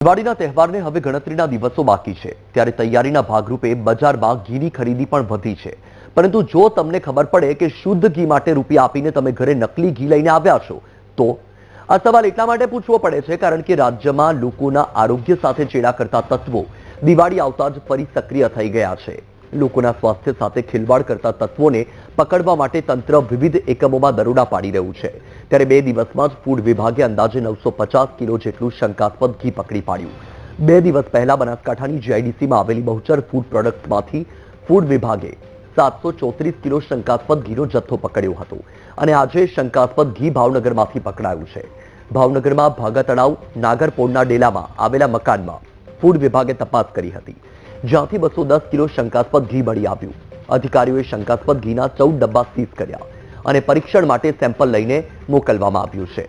દિવાળીના તહેવારને હવે ગણતરીના દિવસો બાકી છે. ત્યારે તૈયારીના ભાગરૂપે બજારમાં ઘીની ખરીદી પણ વધી છે. પરંતુ જો તમને ખબર પડે કે શુદ્ધ ઘી માટે રૂપિયા આપીને તમે ઘરે નકલી ઘી લઈને આવ્યા છો, તો? આ સવાલ એટલા માટે પૂછવો પડે છે કારણ કે રાજ્યમાં લોકોના આરોગ્ય સાથે ચેડા કરતા તત્વો દિવાળી આવતા જ ફરી સક્રિય થઈ ગયા છે. લોકોના સ્વાસ્થ્ય સાથે ખિલવાડ કરતા તત્વોને પકડવા માટે તંત્ર વિવિધ એકમોમાં દરોડા પાડી રહ્યું છે. ત્યારે બે દિવસમાં જ ફૂડ વિભાગે અંદાજે નવસો કિલો જેટલું શંકાસ્પદ ઘી પકડી પાડ્યું. બે દિવસ પહેલા બનાસકાંઠાની જીઆઈડીસીમાં આવેલી બહુચર ફૂડ પ્રોડક્ટમાંથી ફૂડ વિભાગે સાતસો ચોત્રીસ કિલો શંકાસ્પદ ઘીનો જથ્થો પકડ્યો હતો અને આજે શંકાસ્પદ ઘી ભાવનગરમાંથી પકડાયું છે. ભાવનગરમાં ભાગા તળાવ નાગરપોળના ડેલામાં આવેલા મકાનમાં ફૂડ વિભાગે તપાસ કરી હતી. જ્યાંથી બસો દસ કિલો શંકાસ્પદ ઘી મળી આવ્યું. અધિકારીઓએ શંકાસ્પદ ઘીના ચૌદ ડબ્બા સીઝ કર્યા અને પરીક્ષણ માટે સેમ્પલ લઈને મોકલવામાં આવ્યું છે.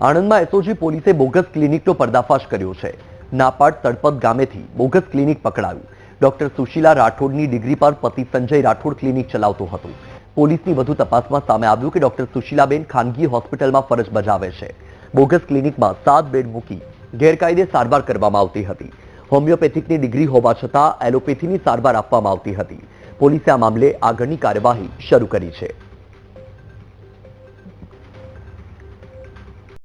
આણંદમાં એસઓજી પોલીસે બોગસ ક્લિનિકનો પર્દાફાશ કર્યો છે. નાપાડ તળપત ગામેથી બોગસ ક્લિનિક પકડાયું. ડોક્ટર સુશીલા રાઠોડની ડિગ્રી પર પતિ સંજય રાઠોડ ક્લિનિક ચલાવતો હતો. પોલીસની વધુ તપાસમાં સામે આવ્યું કે ડોક્ટર સુશીલાબેન ખાનગી હોસ્પિટલમાં ફરજ બજાવે છે. બોગસ ક્લિનિકમાં સાત બેડ મૂકી ગેરકાયદે સારવાર કરવામાં આવતી હતી. હોમિયોપેથિકની ડિગ્રી હોવા છતાં એલોપેથીની સારવાર આપવામાં આવતી હતી. પોલીસે આ મામલે આગળની કાર્યવાહી શરૂ કરી છે.